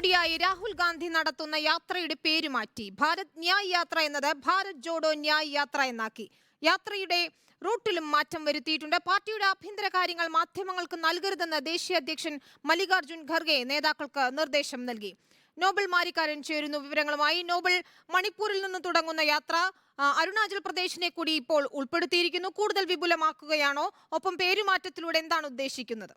മുന്നോടിയായി രാഹുൽ ഗാന്ധി നടത്തുന്ന യാത്രയുടെ പേര് മാറ്റി. ഭാരത് ന്യായ് യാത്ര എന്നത് ഭാരത് ജോഡോ ന്യായ് യാത്ര എന്നാക്കി. യാത്രയുടെ റൂട്ടിലും മാറ്റം വരുത്തിയിട്ടുണ്ട്. പാർട്ടിയുടെ ആഭ്യന്തര കാര്യങ്ങൾ മാധ്യമങ്ങൾക്ക് നൽകരുതെന്ന് ദേശീയ അധ്യക്ഷൻ മല്ലികാർജുൻ ഖർഗെ നേതാക്കൾക്ക് നിർദ്ദേശം നൽകി. നോബൽ മാരിക്കാരൻ ചേരുന്നു വിവരങ്ങളുമായി. നോബൽ മണിപ്പൂരിൽ നിന്ന് തുടങ്ങുന്ന യാത്ര അരുണാചൽ പ്രദേശിനെ കൂടി ഇപ്പോൾ ഉൾപ്പെടുത്തിയിരിക്കുന്നു. കൂടുതൽ വിപുലമാക്കുകയാണോ? ഒപ്പം പേരുമാറ്റത്തിലൂടെ എന്താണ് ഉദ്ദേശിക്കുന്നത്?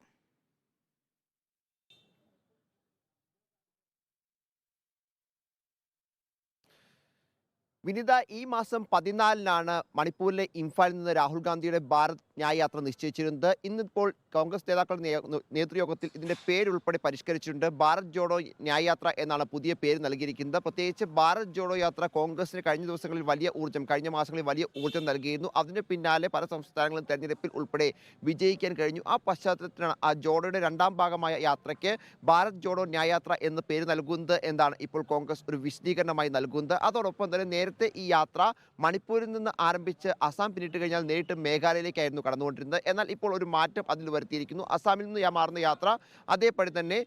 വിനിത ഈ മാസം പതിനാലിനാണ് മണിപ്പൂരിലെ ഇംഫാലിൽ നിന്ന് രാഹുൽ ഗാന്ധിയുടെ ഭാരത് ന്യായ് യാത്ര നിശ്ചയിച്ചിരുന്നത് ഇന്നിപ്പോൾ കോൺഗ്രസ് നേതാക്കളുടെ നേതൃയോഗത്തിൽ ഇതിന്റെ പേരുൾപ്പെടെ പരിഷ്കരിച്ചിട്ടുണ്ട്. ഭാരത് ജോഡോ ന്യായയാത്ര എന്നാണ് പുതിയ പേര് നൽകിയിരിക്കുന്നത്. പ്രത്യേകിച്ച് ഭാരത് ജോഡോ യാത്ര കോൺഗ്രസിന് കഴിഞ്ഞ ദിവസങ്ങളിൽ വലിയ ഊർജം കഴിഞ്ഞ മാസങ്ങളിൽ വലിയ ഊർജം നൽകിയിരുന്നു. അതിന് പിന്നാലെ പല സംസ്ഥാനങ്ങളും തെരഞ്ഞെടുപ്പിൽ ഉൾപ്പെടെ വിജയിക്കാൻ കഴിഞ്ഞു. ആ പശ്ചാത്തലത്തിലാണ് ആ ജോഡോയുടെ രണ്ടാം ഭാഗമായ യാത്രയ്ക്ക് ഭാരത് ജോഡോ ന്യായയാത്ര എന്ന പേര് നൽകുന്നത് എന്നാണ് ഇപ്പോൾ കോൺഗ്രസ് ഒരു വിശദീകരണമായി നൽകുന്നത്. അതോടൊപ്പം തന്നെ നേരത്തെ ഈ യാത്ര മണിപ്പൂരിൽ നിന്ന് ആരംഭിച്ച് അസാം പിന്നിട്ട് കഴിഞ്ഞാൽ നേരിട്ട് മേഘാലയയിലേക്കായിരുന്നു കടന്നുകൊണ്ടിരുന്നത്. എന്നാൽ ഇപ്പോൾ ഒരു മാറ്റം അതിൽ വരുത്തിയിരിക്കുന്നു. അസാമിൽ നിന്ന് മാറുന്ന യാത്ര അതേപടി തന്നെ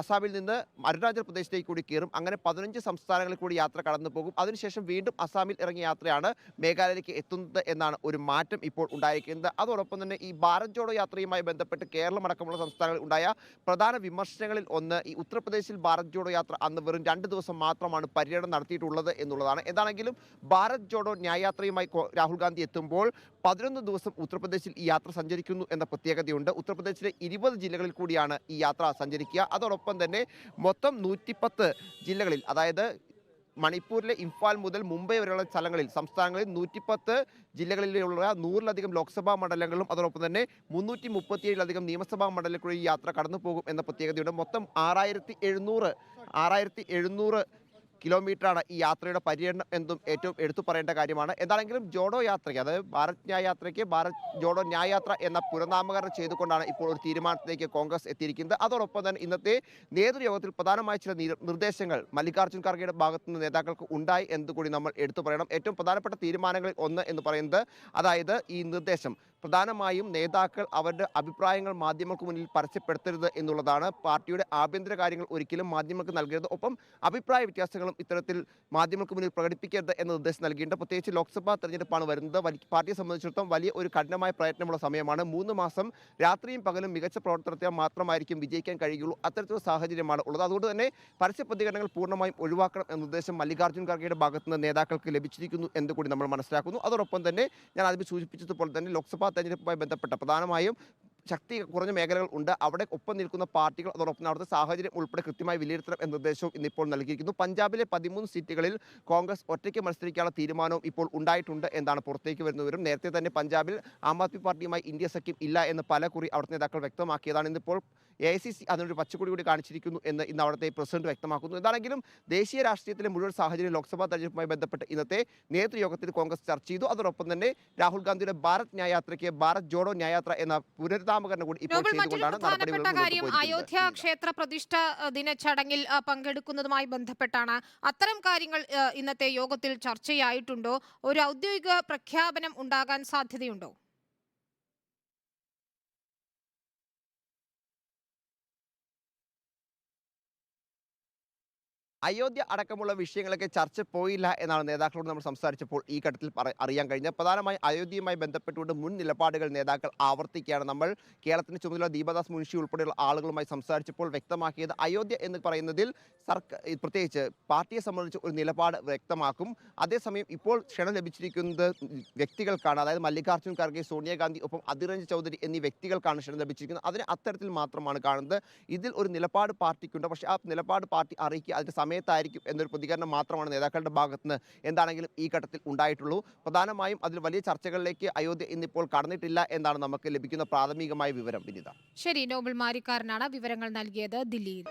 അസാമിൽ നിന്ന് അരുണാചൽ പ്രദേശത്തേക്ക് കൂടി കയറും. അങ്ങനെ പതിനഞ്ച് സംസ്ഥാനങ്ങളിൽ കൂടി യാത്ര കടന്നു പോകും. അതിനുശേഷം വീണ്ടും അസാമിൽ ഇറങ്ങിയ യാത്രയാണ് മേഘാലയയിലേക്ക് എത്തുന്നത് എന്നാണ് ഒരു മാറ്റം ഇപ്പോൾ ഉണ്ടായിരിക്കുന്നത്. അതോടൊപ്പം തന്നെ ഈ ഭാരത് ജോഡോ യാത്രയുമായി ബന്ധപ്പെട്ട് കേരളം അടക്കമുള്ള സംസ്ഥാനങ്ങളിൽ ഉണ്ടായ പ്രധാന വിമർശനങ്ങളിൽ ഒന്ന് ഈ ഉത്തർപ്രദേശിൽ ഭാരത് ജോഡോ യാത്ര അന്ന് വെറും രണ്ട് ദിവസം മാത്രമാണ് പര്യടനം നടത്തിയിട്ടുള്ളത് എന്നുള്ളതാണ്. എന്താണെങ്കിലും ഭാരത് ജോഡോ ന്യായയാത്രയുമായി രാഹുൽ ഗാന്ധി എത്തുമ്പോൾ പതിനൊന്ന് ദിവസം ഉത്തർപ്രദേശിൽ ഈ യാത്ര സഞ്ചരിക്കുന്നു എന്ന പ്രത്യേകതയുണ്ട്. ഉത്തർപ്രദേശിലെ ഇരുപത് ജില്ലകളിൽ കൂടിയാണ് ഈ യാത്ര സഞ്ചരിക്കുക. അതോടൊപ്പം തന്നെ മൊത്തം നൂറ്റിപ്പത്ത് ജില്ലകളിൽ അതായത് മണിപ്പൂരിലെ ഇംഫാൽ മുതൽ മുംബൈ വരെയുള്ള സ്ഥലങ്ങളിൽ സംസ്ഥാനങ്ങളിൽ നൂറ്റിപ്പത്ത് ജില്ലകളിലുള്ള നൂറിലധികം ലോക്സഭാ മണ്ഡലങ്ങളും അതോടൊപ്പം തന്നെ മുന്നൂറ്റി മുപ്പത്തിയേഴിലധികം നിയമസഭാ മണ്ഡലങ്ങളിൽ യാത്ര കടന്നു പോകും എന്ന പ്രത്യേകതയുണ്ട്. മൊത്തം ആറായിരത്തി എഴുന്നൂറ് ആറായിരത്തി എഴുന്നൂറ് കിലോമീറ്ററാണ് ഈ യാത്രയുടെ പര്യടനം എന്നും ഏറ്റവും എടുത്തു പറയേണ്ട കാര്യമാണ്. എന്താണെങ്കിലും ജോഡോ യാത്രയ്ക്ക് അതായത് ഭാരത് ന്യായ യാത്രയ്ക്ക് ഭാരത് ജോഡോ ന്യായ യാത്ര എന്ന പുനർനാമകരണം ചെയ്തുകൊണ്ടാണ് ഇപ്പോൾ ഒരു തീരുമാനത്തിലേക്ക് കോൺഗ്രസ് എത്തിയിരിക്കുന്നത്. അതോടൊപ്പം തന്നെ ഇന്നത്തെ നേതൃയോഗത്തിൽ പ്രധാനമായ ചില നിർദ്ദേശങ്ങൾ മല്ലികാർജുൻ ഖാർഗെയുടെ ഭാഗത്തു നിന്ന് നേതാക്കൾക്ക് ഉണ്ടായി എന്നുകൂടി നമ്മൾ എടുത്തു പറയണം. ഏറ്റവും പ്രധാനപ്പെട്ട തീരുമാനങ്ങളിൽ ഒന്ന് എന്ന് പറയുന്നത് അതായത് ഈ നിർദ്ദേശം. പ്രധാനമായും നേതാക്കൾ അവരുടെ അഭിപ്രായങ്ങൾ മാധ്യമങ്ങൾക്ക് മുന്നിൽ പരസ്യപ്പെടുത്തരുത് എന്നുള്ളതാണ്. പാർട്ടിയുടെ ആഭ്യന്തര കാര്യങ്ങൾ ഒരിക്കലും മാധ്യമങ്ങൾക്ക് നൽകരുത്. ഒപ്പം അഭിപ്രായ വ്യത്യാസങ്ങളും ഇത്തരത്തിൽ മാധ്യമങ്ങൾക്ക് മുന്നിൽ പ്രകടിപ്പിക്കരുത് എന്ന നിർദ്ദേശം നൽകിയിട്ടുണ്ട്. പ്രത്യേകിച്ച് ലോക്സഭാ തെരഞ്ഞെടുപ്പാണ് വരുന്നത്. പാർട്ടിയെ സംബന്ധിച്ചിടത്തോളം വലിയ ഒരു കഠിനമായ പ്രയത്നമുള്ള സമയമാണ്. മൂന്ന് മാസം രാത്രിയും പകലും മികച്ച പ്രവർത്തനത്തെ മാത്രമായിരിക്കും വിജയിക്കാൻ കഴിയുള്ളൂ. അത്തരത്തിലുള്ള സാഹചര്യമാണ് ഉള്ളത്. അതുകൊണ്ട് തന്നെ പരസ്യ പ്രതികരണങ്ങൾ പൂർണമായും ഒഴിവാക്കണം എന്ന നിർദ്ദേശം മല്ലികാർജുൻ ഖാർഗെയുടെ ഭാഗത്ത് നിന്ന് നേതാക്കൾക്ക് ലഭിച്ചിരിക്കുന്നു എന്ന് കൂടി നമ്മൾ മനസ്സിലാക്കുന്നു. അതോടൊപ്പം തന്നെ ഞാൻ ആദ്യം സൂചിപ്പിച്ചതുപോലെ തന്നെ ലോക്സഭാ തെരഞ്ഞെടുപ്പുമായി ബന്ധപ്പെട്ട പ്രധാനമായും ശക്തി കുറഞ്ഞ മേഖലകൾ ഉണ്ട്. അവിടെ ഒപ്പം നിൽക്കുന്ന പാർട്ടികൾ അതോടൊപ്പം അവിടുത്തെ സാഹചര്യം ഉൾപ്പെടെ കൃത്യമായി വിലയിരുത്തണം എന്ന നിർദ്ദേശവും ഇന്നിപ്പോൾ നൽകിയിരിക്കുന്നു. പഞ്ചാബിലെ പതിമൂന്ന് സീറ്റുകളിൽ കോൺഗ്രസ് ഒറ്റയ്ക്ക് മത്സരിക്കാനുള്ള തീരുമാനവും ഇപ്പോൾ ഉണ്ടായിട്ടുണ്ട് എന്നാണ് പുറത്തേക്ക് വരുന്നവരും നേരത്തെ തന്നെ പഞ്ചാബിൽ ആം ആദ്മി പാർട്ടിയുമായി ഇന്ത്യ സഖ്യം ഇല്ല എന്ന് പല കുറി അവിടുത്തെ നേതാക്കൾ വ്യക്തമാക്കിയതാണ്. ഇന്നിപ്പോൾ എ ഐ സി സി അതിനൊരു പച്ചക്കൊടി കൂടി കാണിച്ചിരിക്കുന്നു എന്ന് ഇന്ന് അവിടുത്തെ പ്രസിഡന്റ് വ്യക്തമാക്കുന്നു. എന്താണെങ്കിലും ദേശീയ രാഷ്ട്രീയത്തിലെ മുഴുവൻ സാഹചര്യം ലോക്സഭാ തെരഞ്ഞെടുപ്പുമായി ബന്ധപ്പെട്ട് ഇന്നത്തെ നേതൃയോഗത്തിൽ കോൺഗ്രസ് ചർച്ച ചെയ്തു. അതോടൊപ്പം തന്നെ രാഹുൽ ഗാന്ധിയുടെ ഭാരത് ന്യായാത്രയ്ക്ക് ഭാരത് ജോഡോ ന്യായാത്ര എന്ന കൂടി പ്രധാനപ്പെട്ട കാര്യം അയോധ്യ ക്ഷേത്ര പ്രതിഷ്ഠ അഹ്, ദിന ചടങ്ങിൽ പങ്കെടുക്കുന്നതുമായി ബന്ധപ്പെട്ടാണ്. അത്തരം കാര്യങ്ങൾ ഇന്നത്തെ യോഗത്തിൽ ചർച്ചയായിട്ടുണ്ടോ? ഒരു ഔദ്യോഗിക പ്രഖ്യാപനം ഉണ്ടാകാൻ സാധ്യതയുണ്ടോ? അയോധ്യ അടക്കമുള്ള വിഷയങ്ങളൊക്കെ ചർച്ച പോയില്ല എന്നാണ് നേതാക്കളോട് നമ്മൾ സംസാരിച്ചപ്പോൾ ഈ ഘട്ടത്തിൽ അറിയാൻ കഴിഞ്ഞത്. പ്രധാനമായി അയോധ്യയുമായി ബന്ധപ്പെട്ടുകൊണ്ട് മുൻ നിലപാടുകൾ നേതാക്കൾ ആവർത്തിക്കുകയാണ്. നമ്മൾ കേരളത്തിന്റെ ചുമതല ദീപദാസ് മുൻഷി ഉൾപ്പെടെയുള്ള ആളുകളുമായി സംസാരിച്ചപ്പോൾ വ്യക്തമാക്കിയത് അയോധ്യ എന്ന് പറയുന്നതിൽ സർക്കാർ പ്രത്യേകിച്ച് പാർട്ടിയെ സംബന്ധിച്ച് ഒരു നിലപാട് വ്യക്തമാക്കും. അതേസമയം ഇപ്പോൾ ക്ഷണം ലഭിച്ചിരിക്കുന്നത് വ്യക്തികൾക്കാണ്. അതായത് മല്ലികാർജുൻ ഖാർഗെ സോണിയാഗാന്ധി ഒപ്പം അധിർ രഞ്ജൻ ചൗധരി എന്നീ വ്യക്തികൾക്കാണ് ക്ഷണം ലഭിച്ചിരിക്കുന്നത്. അതിന് അത്തരത്തിൽ മാത്രമാണ് കാണുന്നത്. ഇതിൽ ഒരു നിലപാട് പാർട്ടിക്കുണ്ട്. പക്ഷേ ആ നിലപാട് പാർട്ടി അറിയിക്കുക അതിന്റെ സമയത്തായിരിക്കും എന്നൊരു പ്രതികരണം മാത്രമാണ് നേതാക്കളുടെ ഭാഗത്ത് നിന്ന് എന്താണെങ്കിലും ഈ ഘട്ടത്തിൽ ഉണ്ടായിട്ടുള്ളൂ. പ്രധാനമായും അതിൽ വലിയ ചർച്ചകളിലേക്ക് അയോധ്യ ഇന്നിപ്പോൾ കടന്നിട്ടില്ല എന്നാണ് നമുക്ക് ലഭിക്കുന്ന പ്രാഥമികമായ വിവരം വിനിത. ശരി നോബൽ മാരിക്കാരനാണ് വിവരങ്ങൾ നൽകിയത് ദില്ലിയിൽ.